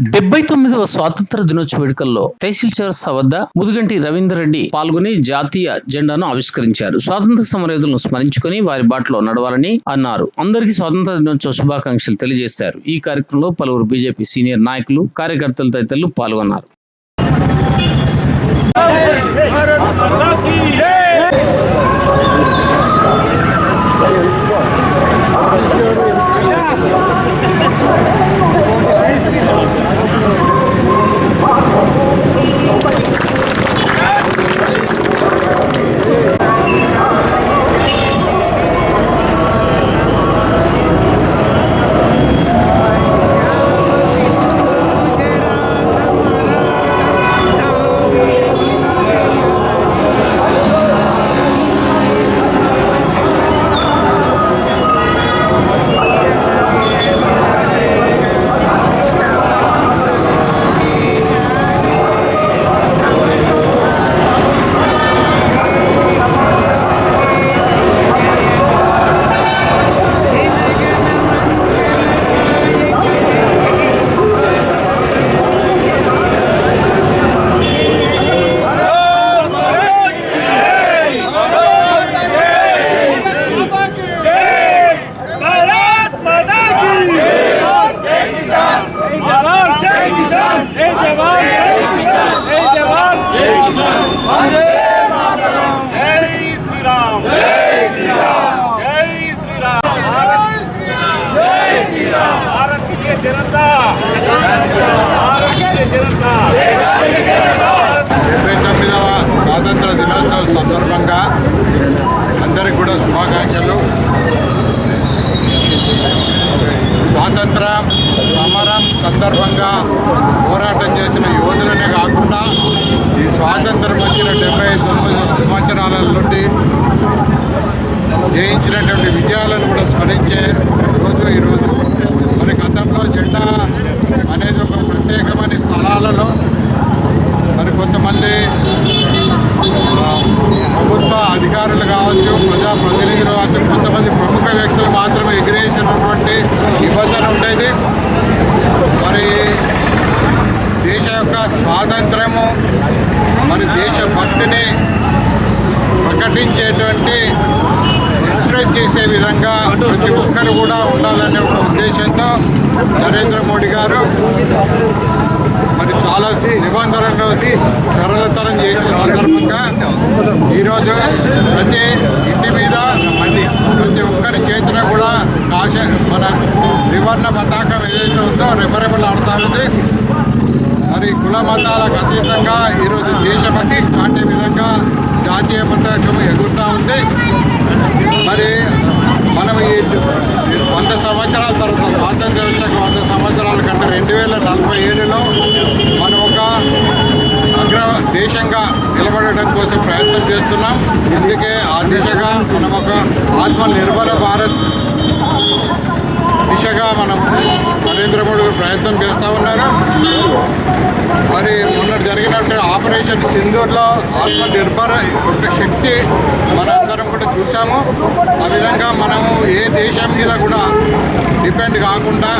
డెబ్బై తొమ్మిదవ స్వాతంత్ర దినోత్సవ వేడుకల్లో తహసీల్ చౌరస్త వద్ద ముదుగంటి రవీందర్ రెడ్డి పాల్గొని జాతీయ జెండాను ఆవిష్కరించారు స్వాతంత్ర సమరయోధులను స్మరించుకొని వారి బాటలో నడవాలని అన్నారు అందరికీ స్వాతంత్ర దినోత్సవ శుభాకాంక్షలు తెలియజేశారు ఈ కార్యక్రమంలో పలువురు బీజేపీ సీనియర్ నాయకులు కార్యకర్తలు తదితరులు పాల్గొన్నారు డెబ్బై తొమ్మిదవ స్వాతంత్ర దినోత్సవం సందర్భంగా అందరికి కూడా శుభాకాంక్షలు స్వాతంత్ర సమరం సందర్భంగా పోరాటం చేసిన యోధులనే కాకుండా ఈ స్వాతంత్రం వచ్చిన డెబ్బై తొమ్మిది సంవత్సరాల నుండి జయించినటువంటి విజయాలను కూడా స్మరించే రోజు ఈరోజు. మరి గతంలో జెండా అనేది ఒక ప్రత్యేకమైన స్థలాలలో మరి కొంతమంది ప్రభుత్వ అధికారులు కావచ్చు ప్రజాప్రతినిధులు కావచ్చు కొంతమంది ప్రముఖ వ్యక్తులు మాత్రమే ఎగిరేసినటువంటి నిబంధన ఉండేది. మరి దేశ యొక్క స్వాతంత్రము దేశ ప్రకటించేటువంటి ఎక్స్ప్రెస్ చేసే విధంగా ప్రతి ఒక్కరు కూడా ఉండాలనే ఒక ఉద్దేశంతో నరేంద్ర మోడీ గారు మరి చాలా నిబంధనలు సరళతరం చేసిన సందర్భంగా ఈరోజు ప్రతి ఇంటి మీద ప్రతి ఒక్కరి చేతిలో కూడా కాశ మన త్రివర్ణ పతాకం ఏదైతే ఉందో రెపరెపలాడుతూ ఉంది. మరి కుల మతాలకు అతీతంగా ఈరోజు దేశభక్తి చాటే విధంగా జాతీయ పతాకం ఎగురుతూ ఉంది. మరి మనం ఈ వంద సంవత్సరాల తర్వాత స్వాతంత్రం వచ్చాక వంద సంవత్సరాల కంటే రెండు వేల నలభై ఏడులో మనం ఒక అగ్ర దేశంగా నిలబడటం కోసం ప్రయత్నం చేస్తున్నాం. అందుకే ఆ దిశగా మనం ఒక ఆత్మనిర్భర భారత్ దిశగా మనం నరేంద్ర మోడీ ప్రయత్నం చేస్తూ ఉన్నారు. ఆపరేషన్ సింధూర్లో ఆత్మ నిర్భర ఒక శక్తి మనందరం కూడా చూసాము ఆ విధంగా మనము ఏ దేశం మీద కూడా డిపెండ్ కాకుండా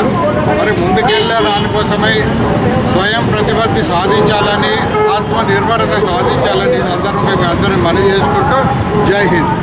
మరి ముందుకెళ్ళే దానికోసమై స్వయం ప్రతిపత్తి సాధించాలని ఆత్మ నిర్భరత సాధించాలని సందర్భంగా మేము అందరం మనవి చేసుకుంటూ జై హింద్.